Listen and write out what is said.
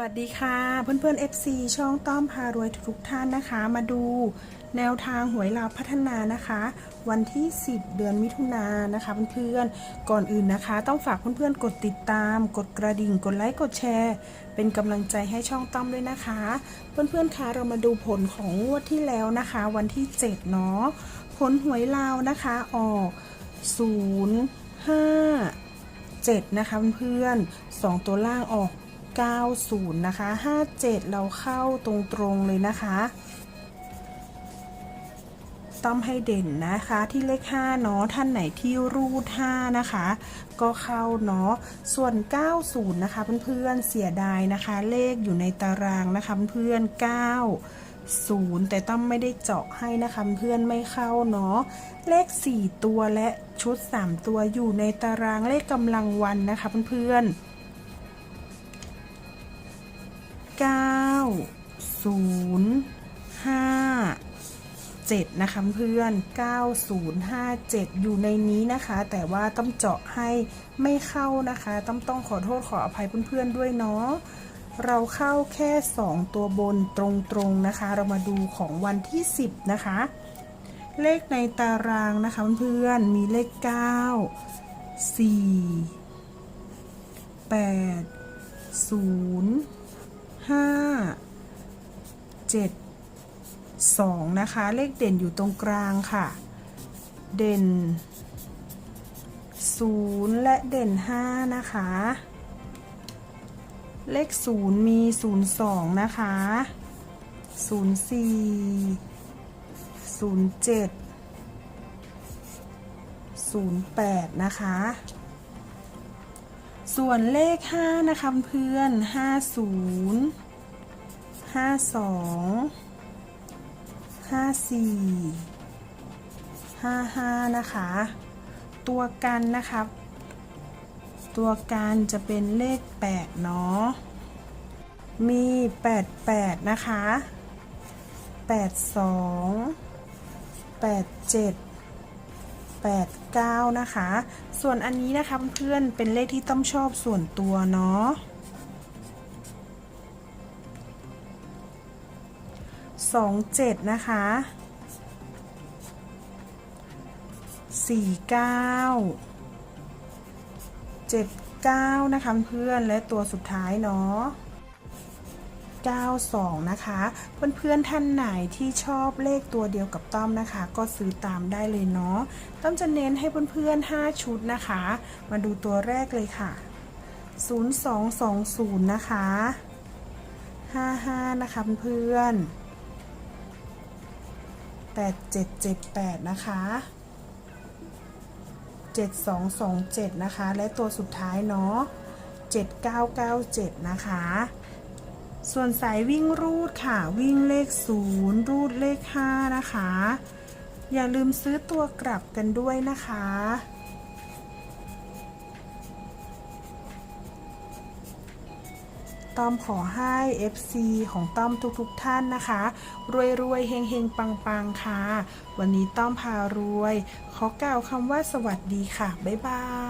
วัสดีค่ะ เพื่อนๆ FC ช่องต้อมพารวยทุกท่านนะคะ มาดูแนวทางหวยลาวพัฒนานะคะ วันที่ 10 เดือนมิถุนายนนะคะ เพื่อนๆก่อนอื่นนะคะ ต้องฝากเพื่อนๆกดติดตาม กดกระดิ่ง กดไลค์กดแชร์ เป็นกำลังใจให้ช่องต้อมด้วยนะคะ เพื่อนๆคะเรามาดูผลของงวดที่แล้วนะคะ วันที่7เนาะผลหวยลาวนะคะออก0 5 7นะคะเพื่อนๆสองตัวล่างออก 90 นะคะ 57 เราเข้าตรงๆเลยนะคะ ต้อมให้เด่นนะคะที่เลข5เนาะท่านไหนที่รูด5นะคะ ก็เข้าเนาะส่วน 90 นะคะเพื่อนๆเสียดายนะคะ เลขอยู่ในตารางนะคะเพื่อน9 0แต่ต้อมไม่ได้เจาะให้นะคะเพื่อนไม่เข้าเนาะเลข 4 ตัวและชุด 3 ตัวอยู่ในตารางเลขกำลังวันนะคะเพื่อนๆ เก้าศูนย์ห้าเจ็ดนะคะเพื่อนเก้าศูนย์ห้าเจ็ดอยู่ในนี้นะคะ แต่ว่าต้องเจาะให้ไม่เข้านะคะ ต้องต้องขอโทษขออภัยเพื่อนๆด้วยเนาะเราเข้าแค่ 2 ตัวบนตรงๆนะคะ เรามาดูของวันที่ 10 นะคะ เลขในตารางนะคะเพื่อนๆมีเลข 9 4 8 0 ห้าเจ็ดสองนะคะ เลขเด่นอยู่ตรงกลางค่ะ เด่นศูนย์และเด่นห้านะคะ เลขศูนย์มีศูนย์สองนะคะศูนย์สี่ศูนย์เจ็ดศูนย์แปดนะคะ ส่วนเลข 5 นะคะเพื่อน50 52 54 55 นะคะ ตัวกันนะครับ ตัวกันจะเป็นเลข 8 เนาะ มี 88 นะคะ 82 87 89 นะคะ ส่วนอันนี้นะคะเพื่อนเป็นเลขที่ต้อมชอบส่วนตัวเนาะสองเจ็ดนะคะสี่เก้าเจ็ดเก้านะคะเพื่อนและตัวสุดท้ายเนาะ 92 นะคะ เพื่อนๆท่านไหนที่ชอบเลขตัวเดียวกับต้อมนะคะ ก็ซื้อตามได้เลยเนาะต้อมจะเน้นให้เพื่อนๆ 5 ชุดนะคะ มาดูตัวแรกเลยค่ะ 0220 นะคะ 55 นะคะเพื่อน8778 นะคะ 7227 นะคะ และตัวสุดท้ายเนาะ 7997 นะคะ ส่วนสายวิ่งรูดค่ะ วิ่งเลข 0 รูดเลข 5 นะคะ อย่าลืมซื้อตัวกลับกันด้วยนะคะ ต้อมขอให้ FC ของต้อมทุกๆทท่านนะคะ รวยๆเฮงๆปังๆค่ะ วันนี้ต้อมพารวย ขอกล่าวคำว่าสวัสดีค่ะ บ๊ายบาย